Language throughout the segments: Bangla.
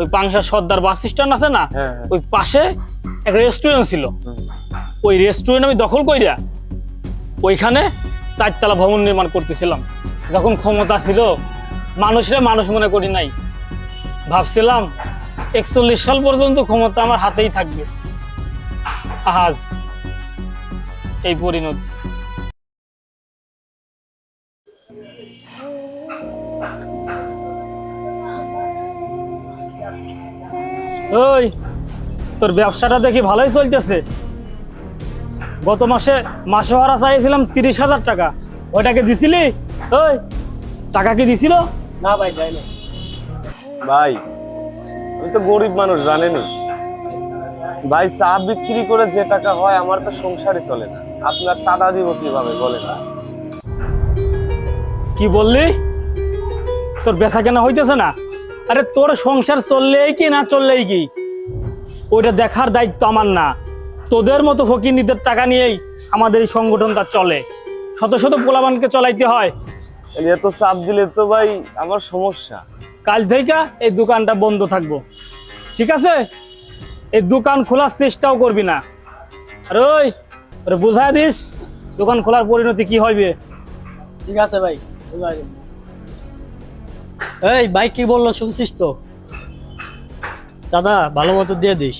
ওই পাংশা সর্দার বাস স্ট্যান্ড আছে না হ্যাঁ, হ্যাঁ। ওই পাশে একটা রেস্টুরেন্ট ছিল। ওই রেস্টুরেন্ট আমি দখল কইরা ওইখানে চারতলা ভবন নির্মাণ করতেছিলাম। যখন ক্ষমতা ছিল মানুষরা মানুষ মনে করি নাই। ভাবছিলাম একচল্লিশ সাল পর্যন্ত ক্ষমতা আমার হাতেই থাকবে। আজ এই পরিণতি। ওই তোর ব্যবসাটা দেখি ভালোই চলতেছে। গত মাসে মাসে ভাড়া চাইছিলাম তিরিশ হাজার টাকা। ওইটাকে দিছিলি? ওই টাকা কি দিছিল? না ভাই যাই না ভাই আমি তো গরিব মানুষ জানেনি ভাই চা বিক্রি করে যে টাকা হয় আমার তো সংসারে চলে না। আপনার চাঁদা দিব কীভাবে বলেন? কি বললি? তোর বেচা কেনা হইতেছে না? আরে তোর সংসার চললেই কি না চললেই কি? ওইটা দেখার দায়িত্ব আমার না। তোদের মতো ফকিনীদের টাকা নিয়েই আমাদের এই সংগঠনটা চলে। শত শত পোলাবানকে চলাইতে হয়। এত চাপ দিলে তো ভাই আমার সমস্যা। কাল থেকে এই দোকানটা বন্ধ থাকব। ঠিক আছে? এই দোকান খোলার চেষ্টাও করবি না। আর ওই ওরে বুঝাই দিস দোকান খোলার পরিণতি কি হইবে? ঠিক আছে ভাই বুঝলাম। এই ভাই কি বলল শুনছিস তো? চাঁদা ভালো মতো দিয়ে দিস।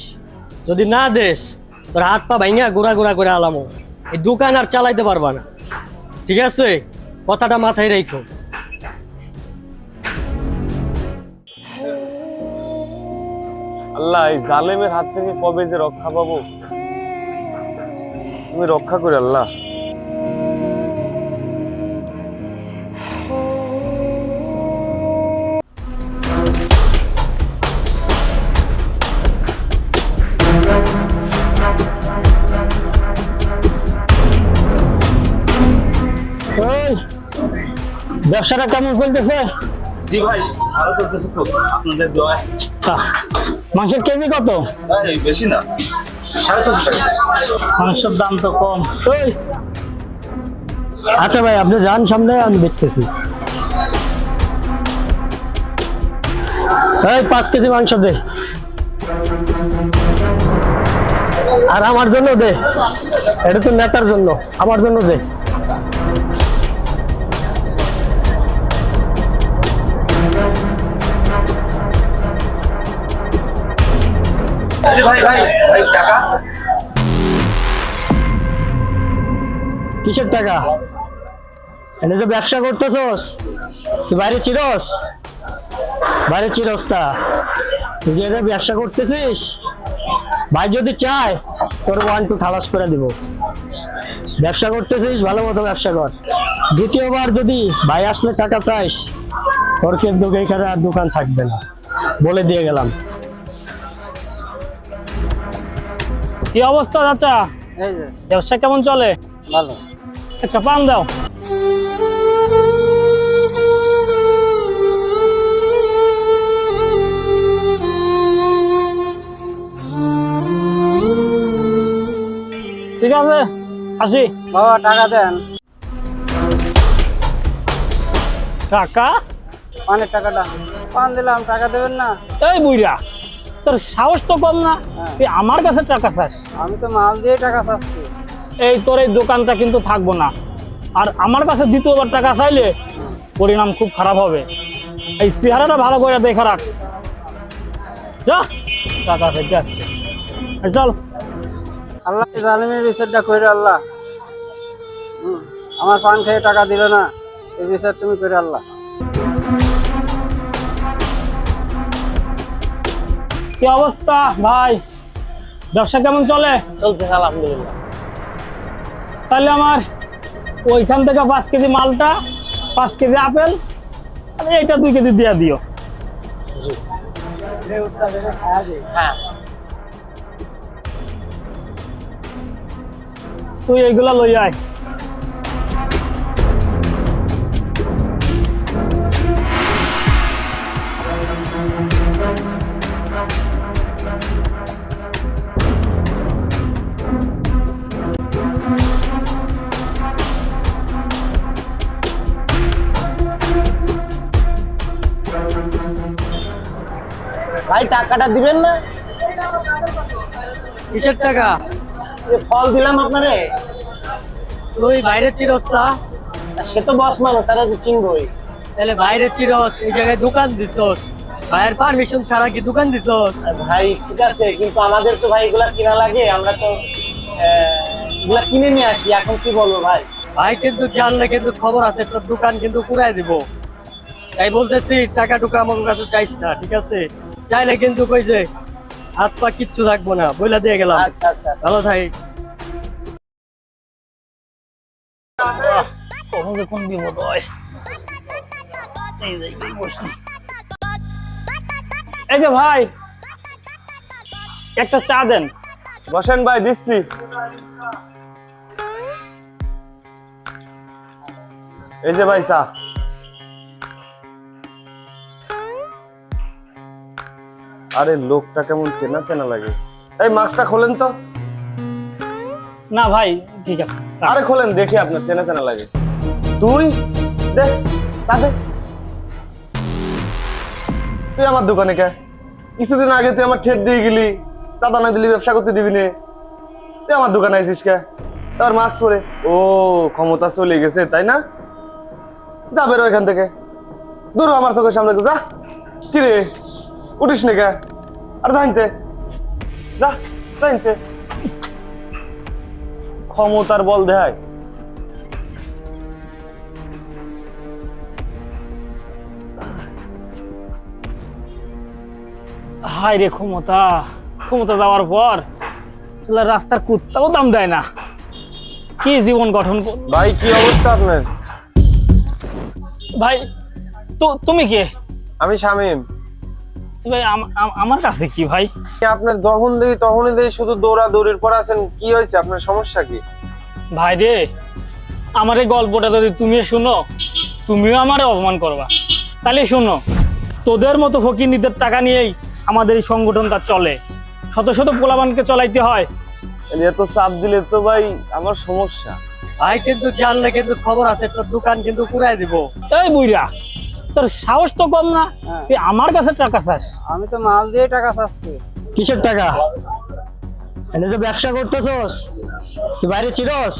যদি না দেস, তোর হাত পা ভাইঙা গোড়া গোড়া করে আলামো। এই দোকান আর চালাইতে পারবা না। ঠিক আছে? কথাটা মাথায় রেখো। আল্লাহ, এই জালেমের হাত থেকে কবে যে রক্ষা পাবো? তুমি রক্ষা করে, আল্লাহ। ব্যবসাটা কেমন চলতেছে? জি ভাই ভালো চলতেছে খুব। আপনাদের দোয়ায় মাংসের কেজি কত? বেশি না। সাড়ে চোদ্দ মাংসের দাম তো কম। ওই আচ্ছা ভাই আপনি যান সামনে আমি দেখতেছি। এই পাঁচ কেজি মাংস দে। আর আমার জন্য দে। এটা তো নেতার জন্য। আমার জন্য দে। ভাই কিসের টাকা? এনে যে ব্যবসা করতেছস? তুই বাইরে চিরস? বাইরে তুই যে ব্যবসা করতেছিস, ভাই যদি চায়, তোর ওয়ান টু খালাস করে দিব। ব্যবসা করতেছিস, ভালো মতো ব্যবসা কর। দ্বিতীয়বার যদি ভাই আসলে টাকা চাইস, তোর কিন্তু এইখানে আর দোকান থাকবে না। বলে দিয়ে গেলাম। কি অবস্থা চাচা? ব্যবসা কেমন চলে? ভালো। একটা পান দাও। ঠিক আছে আসি। বাবা টাকা দেন। টাকা? পানের টাকাটা। পান দিলাম টাকা দেবেন না? এই বুইরা তোর সাহস তো কম না। তুই আমার কাছে টাকা চাস। আমি তো মাল দিয়ে টাকা চাচ্ছি। এই তোর এই দোকানটা কিন্তু থাকব না। আর আমার কাছে দ্বিতীয়বার টাকা চাইলে পরিণাম খুব খারাপ হবে। এই চেহারাটা ভালো করে দেখে রাখ। যা টাকা থেকে আসছে। চল। আল্লাহ জালিমের বিচারটা করে আল্লাহ। আমার পান খেয়ে টাকা দিল না এই বিচার তুমি করে আল্লাহ। কি অবস্থা ভাই? ব্যবসা কেমন চলে? চলছে আলহামদুলিল্লাহ। তাহলে আমার ওইখান থেকে পাঁচ কেজি মালটা পাঁচ কেজি আপেল আর এইটা দুই কেজি দিয়ে দিও। হ্যাঁ। তুই এইগুলা লই আয়। ভাই টাকাটা দিবেন না? কিসের টাকা? ফল দিলাম আপনারে। তুই বাইরের চিরস না সে তো বস মানুষ তারা তো চিনবই তাহলে বাইরে চিরস এই জায়গায় দোকান দিছস। ভাইয়ের পারমিশন ছাড়া কি দোকান দিছস? ভাই ঠিক আছে কিন্তু আমাদের তো ভাই এগুলা কিনা লাগে আমরা তো এগুলা কিনে নিয়ে আসি এখন কি বলব ভাই? ভাই কিন্তু জানলে কিন্তু খবর আছে তোর দোকান কিন্তু পুরাই দিব। তাই বলতেছি টাকা টুকা আমার কাছে চাইস না ঠিক আছে? চাইলে কিন্তু কই যে হাত পা কিচ্ছু থাকব না বইলা দিয়ে গেলাম। আচ্ছা আচ্ছা ভালো থাই কোন বিপদ হয়? এই যে ভাই একটা চা দেন। বসেন ভাই দিচ্ছি। এই যে ভাই চা। আরে লোকটা কেমন চেনা চেনা লাগে। এই মাস্কটা খোলেন তো। না ভাই ঠিক আছে। আরে খোলেন দেখি আপনার চেনা চেনা লাগে। তুই দে চা দে। তুই আমার দোকানে কে? কিছুদিন আগে তুই আমার ঠেট দিয়ে গেলি চাঁদা না দিলি ব্যবসা করতে দিবি নে। তুই আমার দোকানে আইসিস কে? তার মাস্ক পরে। ও ক্ষমতা চলে গেছে তাই না? যা বেরো এখান থেকে। দূর আমার চোখের সামনে যা। কি রে উঠিস নে কে আর জানতে যা জানতে ক্ষমতার বল দেয় হায় রে ক্ষমতা ক্ষমতা দেওয়ার পর আসলে রাস্তার কুত্তাও দাম দেয় না। কি জীবন গঠন ভাই কি অবস্থা আপনার? ভাই তো তুমি কে? আমি শামিম। ভাই আমার কাছে কি ভাই? আপনার যখন দেখি তখনই দেখি শুধু দৌড়াদৌড়ির পর আছেন কি হয়েছে? আপনার সমস্যা কি? ভাই রে আমার এই গল্পটা যদি তুমিও শুনো তুমিও আমার অপমান করবা। তাহলে শোনো তোদের মতো ফকিরনিদের টাকা নিয়েই আমাদের এই সংগঠনটা চলে। শত শত পোলাবানকে চলাইতে হয়। এত চাপ দিলে তো ভাই আমার সমস্যা। ভাই কিন্তু জানলে কিন্তু খবর আছে তোর দোকান কিন্তু পুরাই দিব। এই বুইরা তোর সাহস তো কম না। তুই আমার কাছে টাকা চাস। আমি তো মাল দিয়ে টাকা চাচ্ছি। কিসের টাকা? এনে যে ব্যবসা করতেছস তুই বাইরে চিরস?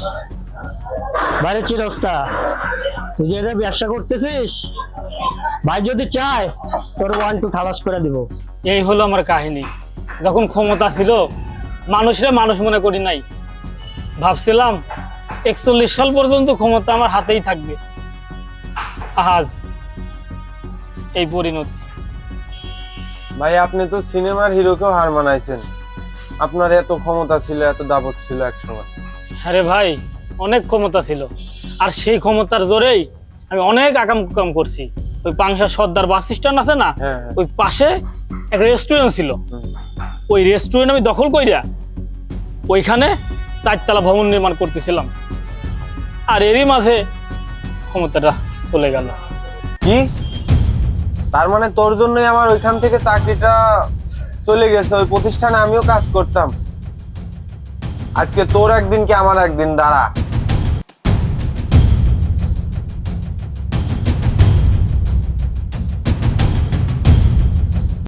বাইরে চিরস তা। তুই যে ব্যবসা করতেছিস ভাই যদি চায় তোর ওয়ান টু খালাস করে দিব। এই হলো আমার কাহিনী। যখন ক্ষমতা ছিল মানুষরা মানুষ মনে করি নাই। ভাবছিলাম একচল্লিশ সাল পর্যন্ত ক্ষমতা আমার হাতেই থাকবে। আজ এই পরিণতি ভাই আপনি তো সিনেমার হিরোকেও হার মানাইছেন। আপনার এত ক্ষমতা ছিল এত দাপট ছিল একসময়। আরে ভাই অনেক ক্ষমতা ছিল। আর সেই ক্ষমতার জোরেই আমি অনেক আকাম কুকাম করছি। ওই পাংশা সর্দার বাস স্ট্যান্ড আছে না হ্যাঁ, হ্যাঁ। ওই পাশে একটা রেস্টুরেন্ট ছিল। ওই রেস্টুরেন্ট আমি দখল কইরা ওইখানে চারতলা ভবন নির্মাণ করতেছিলাম। আর এরই মাঝে ক্ষমতাটা চলে গেল। কি? তার মানে তোর জন্যই আমার ওইখান থেকে চাকরিটা চলে গেছে, ওই প্রতিষ্ঠানে আমিও কাজ করতাম। আজকে তোর একদিন কি আমার একদিন, দাঁড়া।